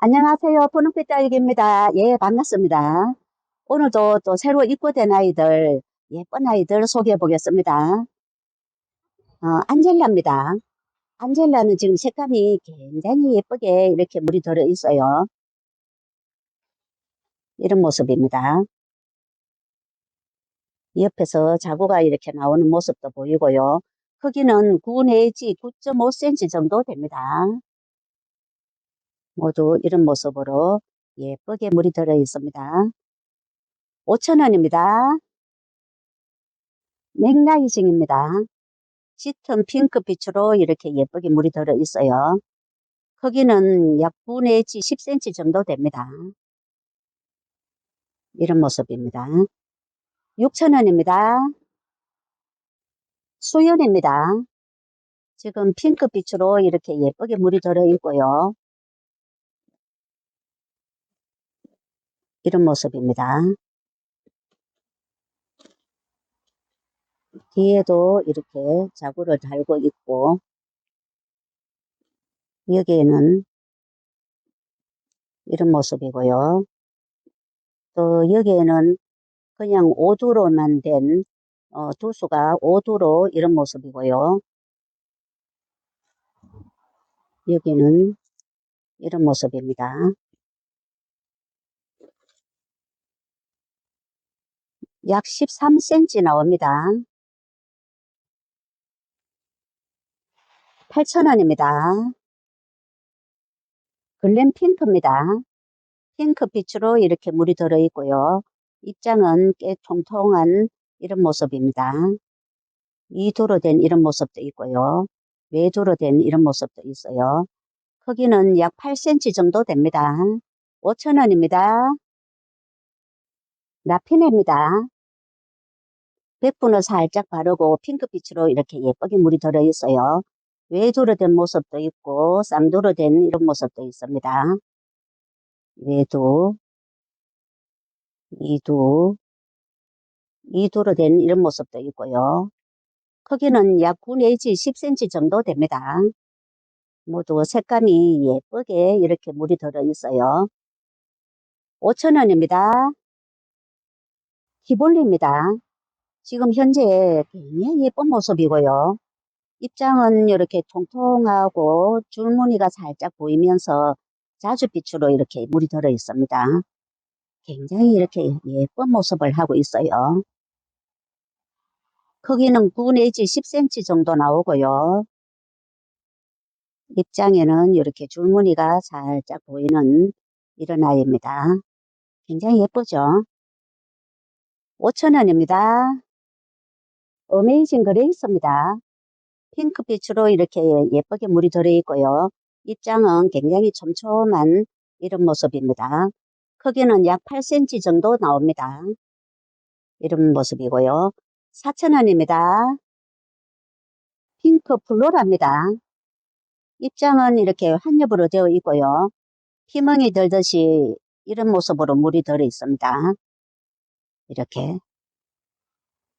안녕하세요. 푸른빛 딸기입니다. 예, 반갑습니다. 오늘도 또 새로 입고된 아이들, 예쁜 아이들 소개해 보겠습니다. 어, 안젤라입니다. 안젤라는 지금 색감이 굉장히 예쁘게 이렇게 물이 들어 있어요. 이런 모습입니다. 옆에서 자구가 이렇게 나오는 모습도 보이고요. 크기는 9 내지 9.5cm 정도 됩니다. 모두 이런 모습으로 예쁘게 물이 들어 있습니다. 5,000원입니다. 맥라이징입니다. 짙은 핑크빛으로 이렇게 예쁘게 물이 들어 있어요. 크기는 약 9 내지 10cm 정도 됩니다. 이런 모습입니다. 6,000원입니다. 수연입니다. 지금 핑크빛으로 이렇게 예쁘게 물이 들어 있고요. 이런 모습입니다. 뒤에도 이렇게 자구를 달고 있고 여기에는 이런 모습이고요. 또 여기에는 그냥 오두로만 된 어, 두수가 오두로 이런 모습이고요. 여기는 이런 모습입니다. 약 13cm 나옵니다. 8,000원입니다. 글램 핑크입니다. 핑크빛으로 이렇게 물이 들어 있고요. 입장은 꽤 통통한 이런 모습입니다. 이도로 된 이런 모습도 있고요. 외도로 된 이런 모습도 있어요. 크기는 약 8cm 정도 됩니다. 5,000원입니다. 라피네입니다. 백분을 살짝 바르고 핑크빛으로 이렇게 예쁘게 물이 들어 있어요. 외도로 된 모습도 있고 쌍도로 된 이런 모습도 있습니다. 외도, 이두, 이두로 된 이런 모습도 있고요. 크기는 약 9 내지 10cm 정도 됩니다. 모두 색감이 예쁘게 이렇게 물이 들어 있어요. 5,000원입니다. 티볼리입니다. 지금 현재 굉장히 예쁜 모습이고요. 입장은 이렇게 통통하고 줄무늬가 살짝 보이면서 자주빛으로 이렇게 물이 들어 있습니다. 굉장히 이렇게 예쁜 모습을 하고 있어요. 크기는 9 내지 10cm 정도 나오고요. 입장에는 이렇게 줄무늬가 살짝 보이는 이런 아이입니다. 굉장히 예쁘죠? 5,000원입니다. 어메이징 그레이스입니다. 핑크빛으로 이렇게 예쁘게 물이 들어있고요. 입장은 굉장히 촘촘한 이런 모습입니다. 크기는 약 8cm 정도 나옵니다. 이런 모습이고요. 4,000원입니다. 핑크 플로라입니다. 입장은 이렇게 한엽으로 되어 있고요. 피멍이 들듯이 이런 모습으로 물이 들어 있습니다. 이렇게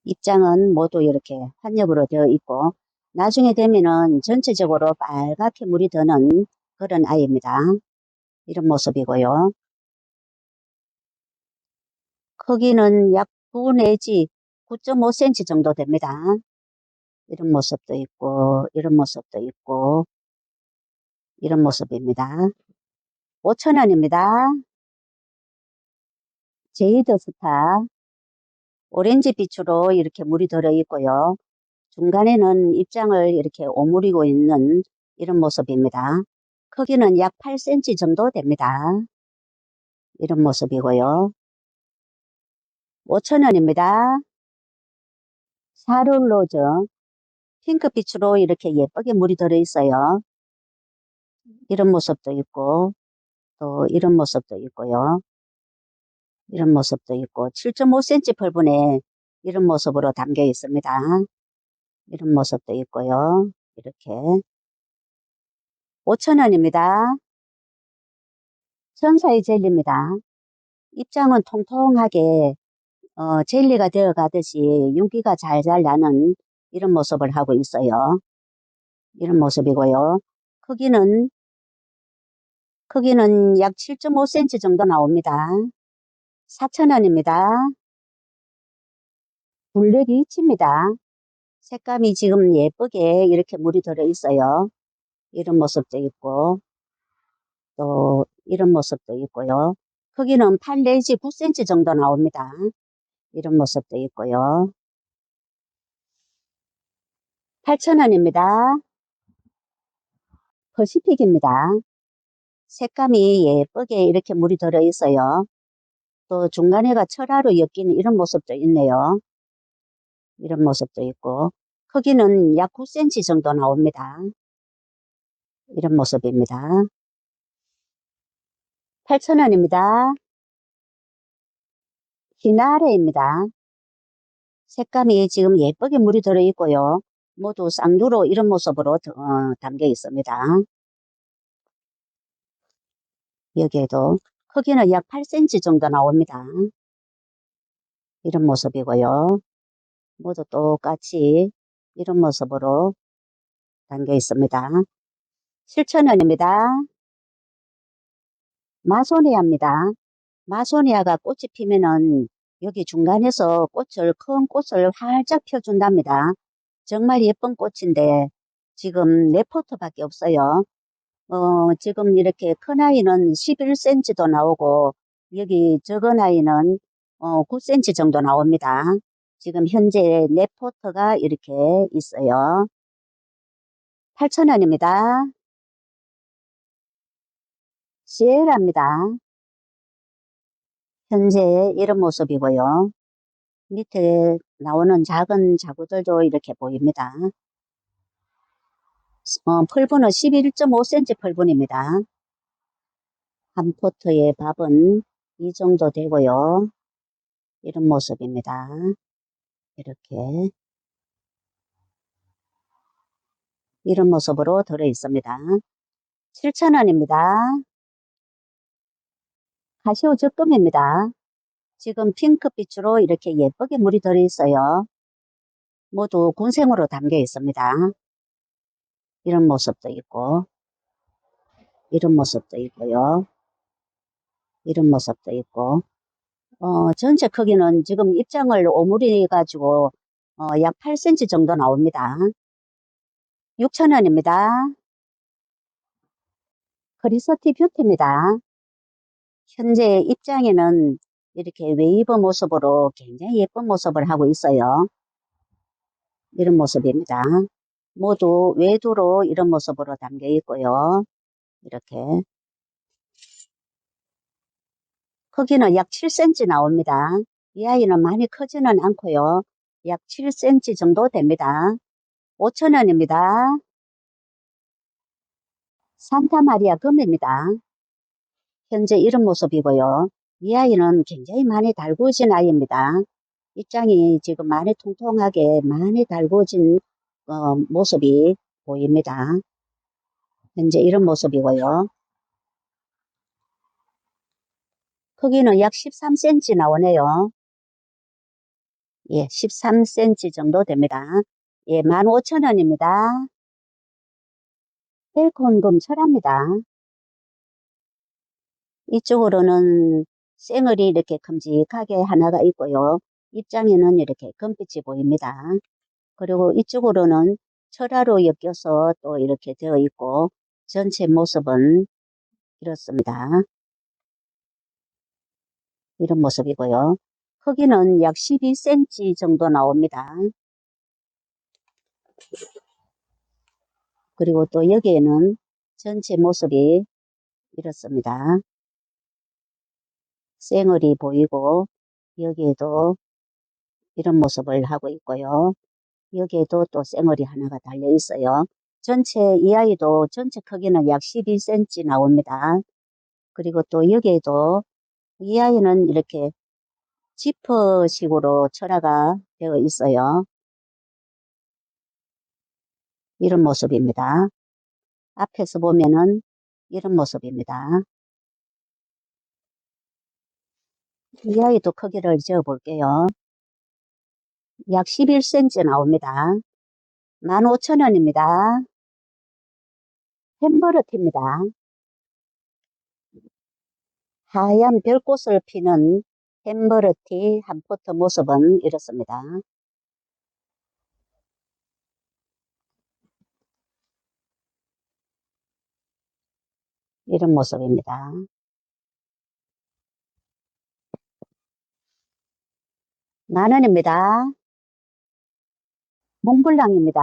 입장은 모두 이렇게 한엽으로 되어 있고 나중에 되면은 전체적으로 빨갛게 물이 드는 그런 아이입니다. 이런 모습이고요. 크기는 약 9 내지 9.5cm 정도 됩니다. 이런 모습도 있고 이런 모습도 있고 이런 모습입니다. 5,000원입니다. 제이드 스타 오렌지 빛으로 이렇게 물이 들어 있고요. 중간에는 입장을 이렇게 오므리고 있는 이런 모습입니다. 크기는 약 8cm 정도 됩니다. 이런 모습이고요. 5,000원입니다. 사룰로즈 핑크빛으로 이렇게 예쁘게 물이 들어 있어요. 이런 모습도 있고 또 이런 모습도 있고요. 이런 모습도 있고 7.5cm 펄분에 이런 모습으로 담겨 있습니다. 이런 모습도 있고요. 이렇게 5,000원입니다. 천사의 젤리입니다. 입장은 통통하게 어, 젤리가 되어 가듯이 윤기가 잘잘 나는 이런 모습을 하고 있어요. 이런 모습이고요. 크기는 크기는 약 7.5cm 정도 나옵니다. 4,000원입니다. 블랙이 이치입니다. 색감이 지금 예쁘게 이렇게 물이 들어 있어요. 이런 모습도 있고 또 이런 모습도 있고요. 크기는 8 내지 9cm 정도 나옵니다. 이런 모습도 있고요. 8,000원입니다. 퍼시픽입니다. 색감이 예쁘게 이렇게 물이 들어 있어요. 또 중간에가 철화로 엮이는 이런 모습도 있네요. 이런 모습도 있고 크기는 약 9cm 정도 나옵니다. 이런 모습입니다. 8,000원입니다. 히나레입니다. 색감이 지금 예쁘게 물이 들어 있고요. 모두 쌍두로 이런 모습으로 어, 담겨 있습니다. 여기에도 크기는 약 8cm 정도 나옵니다. 이런 모습이고요. 모두 똑같이 이런 모습으로 담겨 있습니다. 7,000원입니다. 마소니아입니다. 마소니아가 꽃이 피면은 여기 중간에서 꽃을 큰 꽃을 활짝 펴준답니다. 정말 예쁜 꽃인데 지금 네 포트밖에 없어요. 어, 지금 이렇게 큰 아이는 11cm도 나오고 여기 적은 아이는 어, 9cm 정도 나옵니다. 지금 현재 네 포트가 이렇게 있어요. 8,000원입니다. 시에라입니다. 현재 이런 모습이고요. 밑에 나오는 작은 자구들도 이렇게 보입니다. 어, 펄분은 11.5cm 펄분입니다. 한 포트의 밥은 이 정도 되고요. 이런 모습입니다. 이렇게 이런 모습으로 들어 있습니다. 7,000원입니다. 가시오 적금입니다. 지금 핑크빛으로 이렇게 예쁘게 물이 들어 있어요. 모두 군생으로 담겨 있습니다. 이런 모습도 있고 이런 모습도 있고요. 이런 모습도 있고 어, 전체 크기는 지금 입장을 오므리 가지고 어, 약 8cm 정도 나옵니다. 6,000원입니다. 크리스티 뷰티입니다. 현재 입장에는 이렇게 웨이브 모습으로 굉장히 예쁜 모습을 하고 있어요. 이런 모습입니다. 모두 외두로 이런 모습으로 담겨 있고요. 이렇게 크기는 약 7cm 나옵니다. 이 아이는 많이 크지는 않고요. 약 7cm 정도 됩니다. 5,000원입니다. 산타마리아 금입니다. 현재 이런 모습이고요. 이 아이는 굉장히 많이 달구어진 아이입니다. 입장이 지금 많이 통통하게 많이 달구어진 어, 모습이 보입니다. 현재 이런 모습이고요. 크기는 약 13cm 나오네요. 예, 13cm 정도 됩니다. 예, 15,000원입니다. 펠콘금 철합니다. 이쪽으로는 쌩얼이 이렇게 큼직하게 하나가 있고요. 입장에는 이렇게 금빛이 보입니다. 그리고 이쪽으로는 철화로 엮여서 또 이렇게 되어 있고 전체 모습은 이렇습니다. 이런 모습이고요. 크기는 약 12cm 정도 나옵니다. 그리고 또 여기에는 전체 모습이 이렇습니다. 쌩얼이 보이고 여기에도 이런 모습을 하고 있고요. 여기에도 또 쌩얼이 하나가 달려 있어요. 전체 이 아이도 전체 크기는 약 12cm 나옵니다. 그리고 또 여기에도 이 아이는 이렇게 지퍼식으로 철화가 되어 있어요. 이런 모습입니다. 앞에서 보면은 이런 모습입니다. 이 아이도 크기를 재어 볼게요. 약 11cm 나옵니다. 15,000원입니다. 햄버러티입니다. 하얀 별꽃을 피는 햄버러티 한 포트 모습은 이렇습니다. 이런 모습입니다. 만 원입니다. 몽블랑입니다.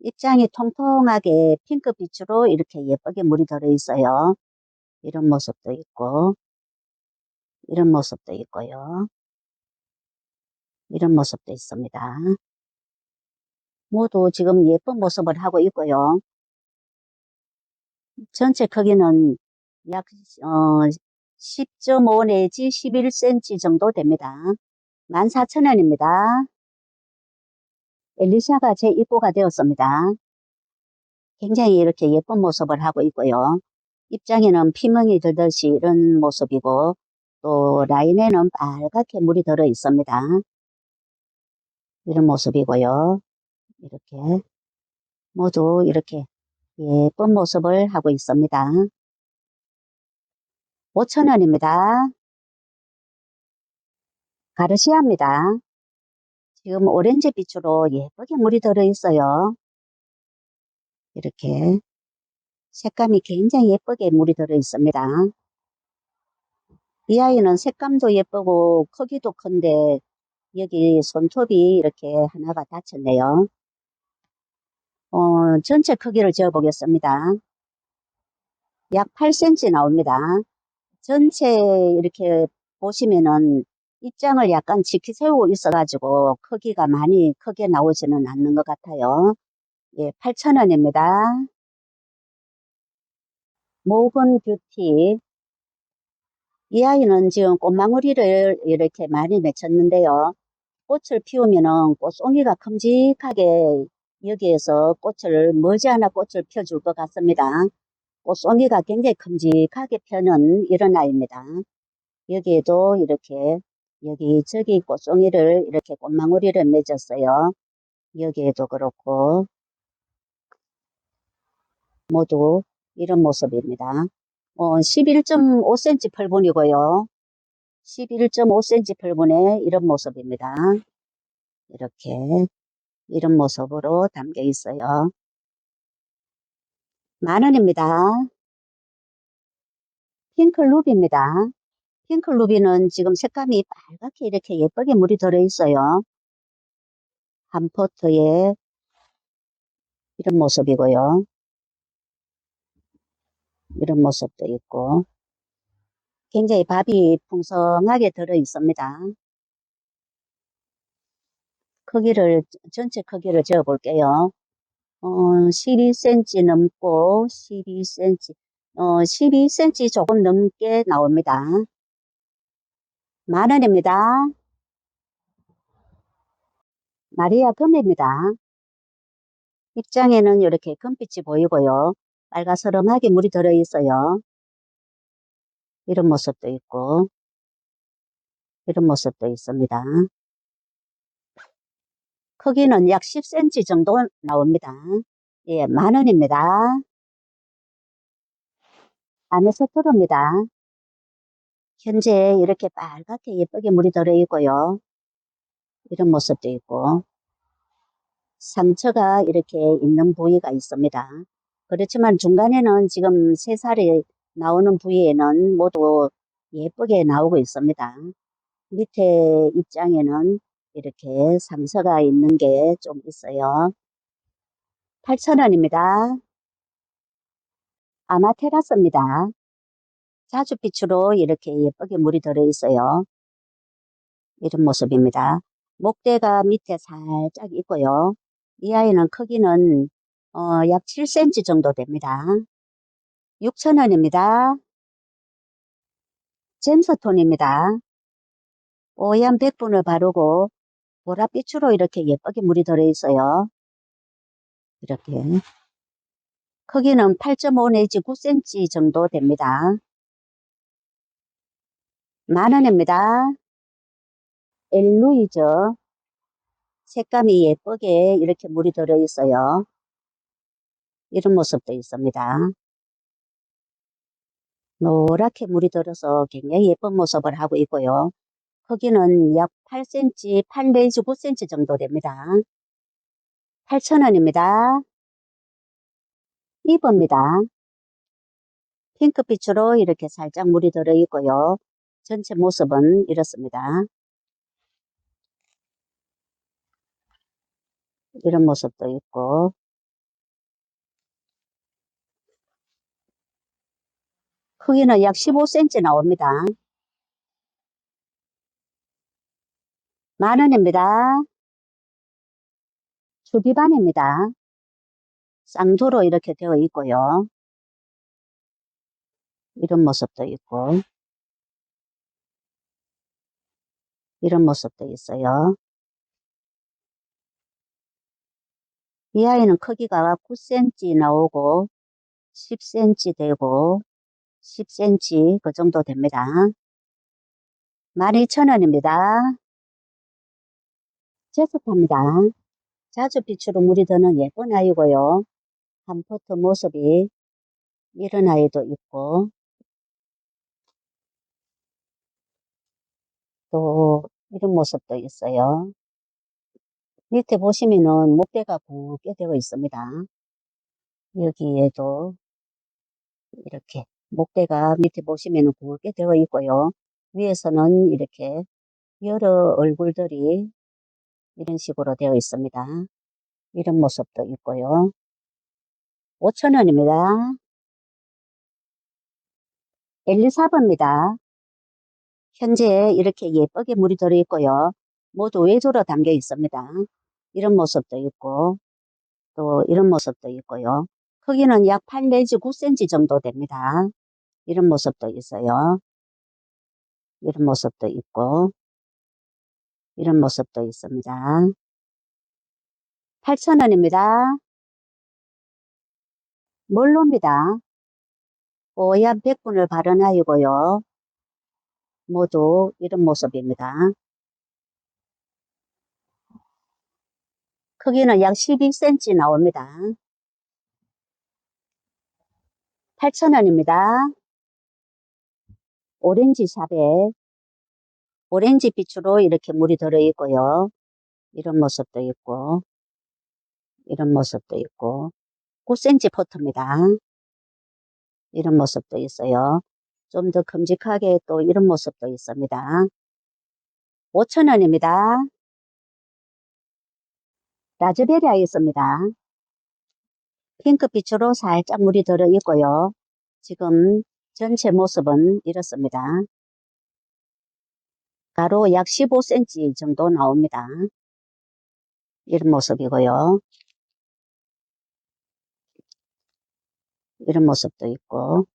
입장이 통통하게 핑크빛으로 이렇게 예쁘게 물이 들어 있어요. 이런 모습도 있고, 이런 모습도 있고요. 이런 모습도 있습니다. 모두 지금 예쁜 모습을 하고 있고요. 전체 크기는 약 어, 10.5 내지 11cm 정도 됩니다. 14,000원입니다. 엘리샤가 제 입고가 되었습니다. 굉장히 이렇게 예쁜 모습을 하고 있고요. 입장에는 피멍이 들듯이 이런 모습이고 또 라인에는 빨갛게 물이 들어 있습니다. 이런 모습이고요. 이렇게 모두 이렇게 예쁜 모습을 하고 있습니다. 5,000원입니다. 가르시아입니다. 지금 오렌지 빛으로 예쁘게 물이 들어 있어요. 이렇게 색감이 굉장히 예쁘게 물이 들어 있습니다. 이 아이는 색감도 예쁘고 크기도 큰데 여기 손톱이 이렇게 하나가 닫혔네요. 어, 전체 크기를 재어 보겠습니다. 약 8cm 나옵니다. 전체 이렇게 보시면은 입장을 약간 지키 세우고 있어가지고 크기가 많이 크게 나오지는 않는 것 같아요. 예, 8,000원입니다. 모건 뷰티. 이 아이는 지금 꽃망울이를 이렇게 많이 맺혔는데요. 꽃을 피우면은 꽃송이가 큼직하게 여기에서 꽃을 머지않아 꽃을 펴줄 것 같습니다. 꽃송이가 굉장히 큼직하게 펴는 이런 아이입니다. 여기에도 이렇게 여기저기 꽃송이를 이렇게 꽃망울이를 맺었어요. 여기에도 그렇고 모두 이런 모습입니다. 어, 11.5cm 펄분이고요. 11.5cm 펄분의 이런 모습입니다. 이렇게 이런 모습으로 담겨 있어요. 만 원입니다. 핑크 루비입니다. 핑크 루비는 지금 색감이 빨갛게 이렇게 예쁘게 물이 들어있어요. 한 포트에 이런 모습이고요. 이런 모습도 있고 굉장히 밥이 풍성하게 들어 있습니다. 크기를 전체 크기를 재어 볼게요. 어, 12cm 넘고 12cm 어, 12cm 조금 넘게 나옵니다. 만 원입니다. 마리아 금입니다. 입장에는 이렇게 금빛이 보이고요. 빨가스름하게 물이 들어 있어요. 이런 모습도 있고 이런 모습도 있습니다. 크기는 약 10cm 정도 나옵니다. 예, 만 원입니다. 아메서토로입니다. 현재 이렇게 빨갛게 예쁘게 물이 들어 있고요. 이런 모습도 있고 상처가 이렇게 있는 부위가 있습니다. 그렇지만 중간에는 지금 새살이 나오는 부위에는 모두 예쁘게 나오고 있습니다. 밑에 입장에는 이렇게 상처가 있는 게 좀 있어요. 8,000원입니다. 아마테라스입니다. 자주빛으로 이렇게 예쁘게 물이 들어있어요. 이런 모습입니다. 목대가 밑에 살짝 있고요. 이 아이는 크기는 어, 약 7cm 정도 됩니다. 6,000원입니다. 잼스톤입니다. 오얀 백분을 바르고 보랏빛으로 이렇게 예쁘게 물이 들어있어요. 이렇게 크기는 8.5 내지 9cm 정도 됩니다. 만원입니다. 엘루이죠. 색감이 예쁘게 이렇게 물이 들어있어요. 이런 모습도 있습니다. 노랗게 물이 들어서 굉장히 예쁜 모습을 하고 있고요. 크기는 약 8cm, 8 내지 9cm 정도 됩니다. 8,000원입니다. 2번입니다. 핑크빛으로 이렇게 살짝 물이 들어 있고요. 전체 모습은 이렇습니다. 이런 모습도 있고 크기는 약 15cm 나옵니다. 만원입니다. 주비반입니다. 쌍두로 이렇게 되어 있고요. 이런 모습도 있고 이런 모습도 있어요. 이 아이는 크기가 9cm 나오고 10cm 되고 10cm 그 정도 됩니다. 12,000원입니다. 제습합니다. 자주 빛으로 물이 드는 예쁜 아이고요. 한 포트 모습이 이런 아이도 있고 또 이런 모습도 있어요. 밑에 보시면은 목대가 굵게 되어 있습니다. 여기에도 이렇게 목대가 밑에 보시면은 굵게 되어 있고요. 위에서는 이렇게 여러 얼굴들이 이런 식으로 되어 있습니다. 이런 모습도 있고요. 5천원입니다. 1, 2, 4번입니다. 현재 이렇게 예쁘게 물이 들어있고요. 모두 외조로 담겨 있습니다. 이런 모습도 있고 또 이런 모습도 있고요. 크기는 약 8 내지 9cm 정도 됩니다. 이런 모습도 있어요. 이런 모습도 있고 이런 모습도 있습니다. 8,000원입니다. 몰로입니다. 뽀얀 백분을 발현하이고요. 모두 이런 모습입니다. 크기는 약 12cm 나옵니다. 8,000원입니다. 오렌지 샵에 오렌지 빛으로 이렇게 물이 들어있고요. 이런 모습도 있고 이런 모습도 있고 9cm 포트입니다. 이런 모습도 있어요. 좀 더 큼직하게 또 이런 모습도 있습니다. 5천원입니다. 라즈베리아 있습니다. 핑크빛으로 살짝 물이 들어 있고요. 지금 전체 모습은 이렇습니다. 가로 약 15cm 정도 나옵니다. 이런 모습이고요. 이런 모습도 있고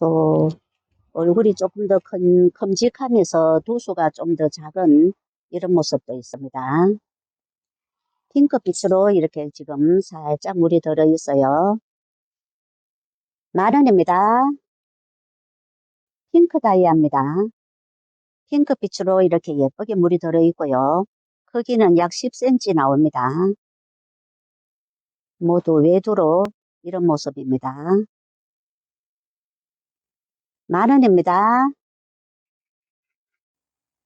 또 얼굴이 조금 더 큰, 큼직하면서 두수가 좀 더 작은 이런 모습도 있습니다. 핑크빛으로 이렇게 지금 살짝 물이 들어 있어요. 만원입니다. 핑크 다이아입니다. 핑크빛으로 이렇게 예쁘게 물이 들어 있고요. 크기는 약 10cm 나옵니다. 모두 외두로 이런 모습입니다. 만원입니다.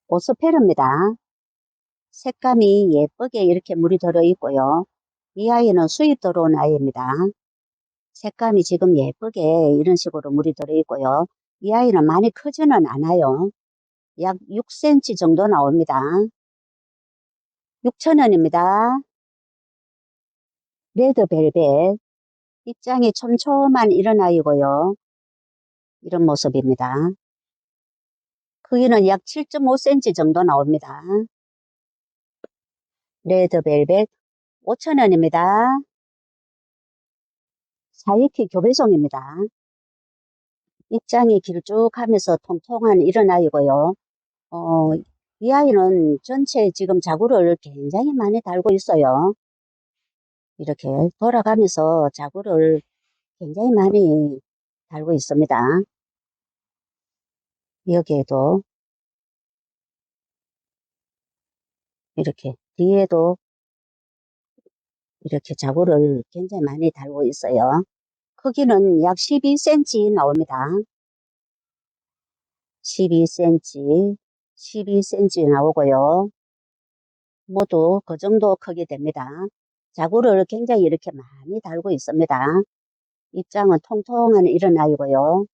오스페르입니다. 색감이 예쁘게 이렇게 물이 들어 있고요. 이 아이는 수입 들어온 아이입니다. 색감이 지금 예쁘게 이런 식으로 물이 들어 있고요. 이 아이는 많이 크지는 않아요. 약 6cm 정도 나옵니다. 6천원입니다. 레드벨벳 입장이 촘촘한 이런 아이고요. 이런 모습입니다. 크기는 약 7.5cm 정도 나옵니다. 레드벨벳 5천원입니다. 사이키 교배송입니다. 입장이 길쭉하면서 통통한 이런 아이고요. 어, 이 아이는 전체 지금 자구를 굉장히 많이 달고 있어요. 이렇게 돌아가면서 자구를 굉장히 많이 달고 있습니다. 여기에도 이렇게 뒤에도 이렇게 자구를 굉장히 많이 달고 있어요. 크기는 약 12cm 나옵니다. 12cm, 12cm 나오고요. 모두 그 정도 크기 됩니다. 자구를 굉장히 이렇게 많이 달고 있습니다. 입장은 통통한 이런 아이고요.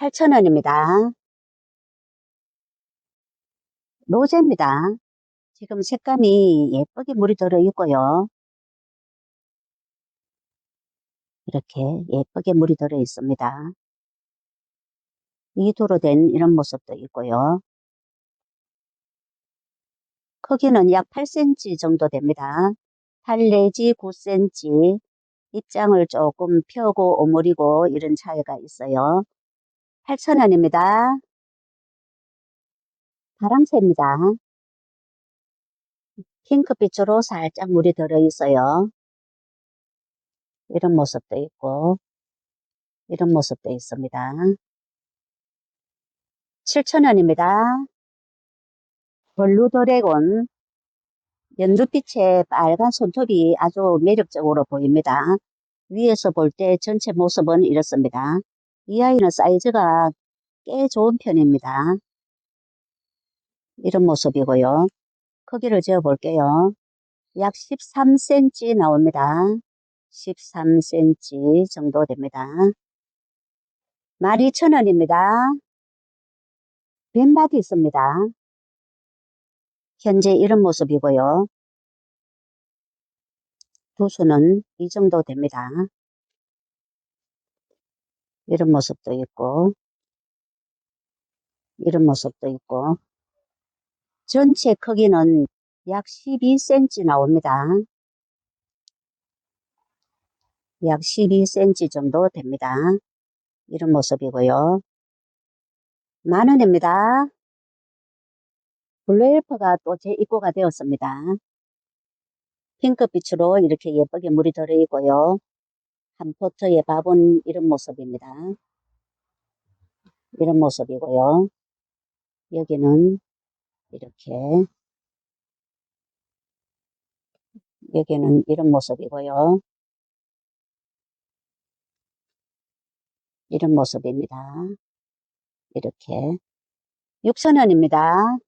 8,000원입니다. 로제입니다. 지금 색감이 예쁘게 물이 들어 있고요. 이렇게 예쁘게 물이 들어 있습니다. 이두로 된 이런 모습도 있고요. 크기는 약 8cm 정도 됩니다. 8 내지 9cm 입장을 조금 펴고 오므리고 이런 차이가 있어요. 8,000원입니다. 파랑새입니다. 핑크빛으로 살짝 물이 들어 있어요. 이런 모습도 있고 이런 모습도 있습니다. 7,000원입니다. 블루 드래곤 연두빛의 빨간 손톱이 아주 매력적으로 보입니다. 위에서 볼 때 전체 모습은 이렇습니다. 이 아이는 사이즈가 꽤 좋은 편입니다. 이런 모습이고요. 크기를 재어 볼게요. 약 13cm 나옵니다. 13cm 정도 됩니다. 12,000원입니다. 뱀바디 있습니다. 현재 이런 모습이고요. 두수는 이 정도 됩니다. 이런 모습도 있고 이런 모습도 있고 전체 크기는 약 12cm 나옵니다. 약 12cm 정도 됩니다. 이런 모습이고요. 만원입니다. 블루엘프가 또제 입고가 되었습니다. 핑크빛으로 이렇게 예쁘게 물이 들어있고요. 한 포트의 밥은 이런 모습입니다. 이런 모습이고요. 여기는 이렇게 여기는 이런 모습이고요. 이런 모습입니다. 이렇게 6,000원입니다.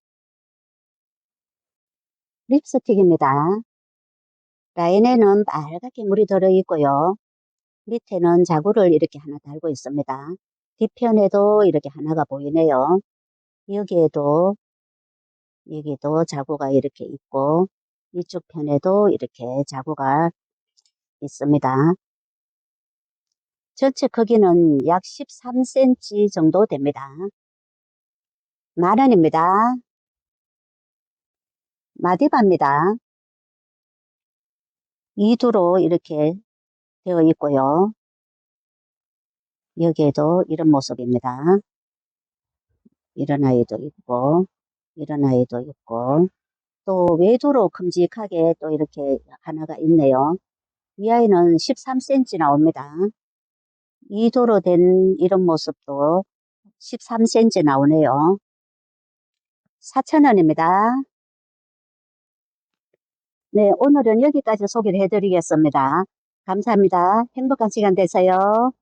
립스틱입니다. 라인에는 빨갛게 물이 들어있고요. 밑에는 자구를 이렇게 하나 달고 있습니다. 뒤편에도 이렇게 하나가 보이네요. 여기에도 여기도 자구가 이렇게 있고 이쪽 편에도 이렇게 자구가 있습니다. 전체 크기는 약 13cm 정도 됩니다. 만원입니다. 마디바입니다. 이두로 이렇게 되어 있고요. 여기에도 이런 모습입니다. 이런 아이도 있고 이런 아이도 있고 또 외도로 큼직하게 또 이렇게 하나가 있네요. 이 아이는 13cm 나옵니다. 이도로 된 이런 모습도 13cm 나오네요. 4,000원입니다. 네, 오늘은 여기까지 소개를 해드리겠습니다. 감사합니다. 행복한 시간 되세요.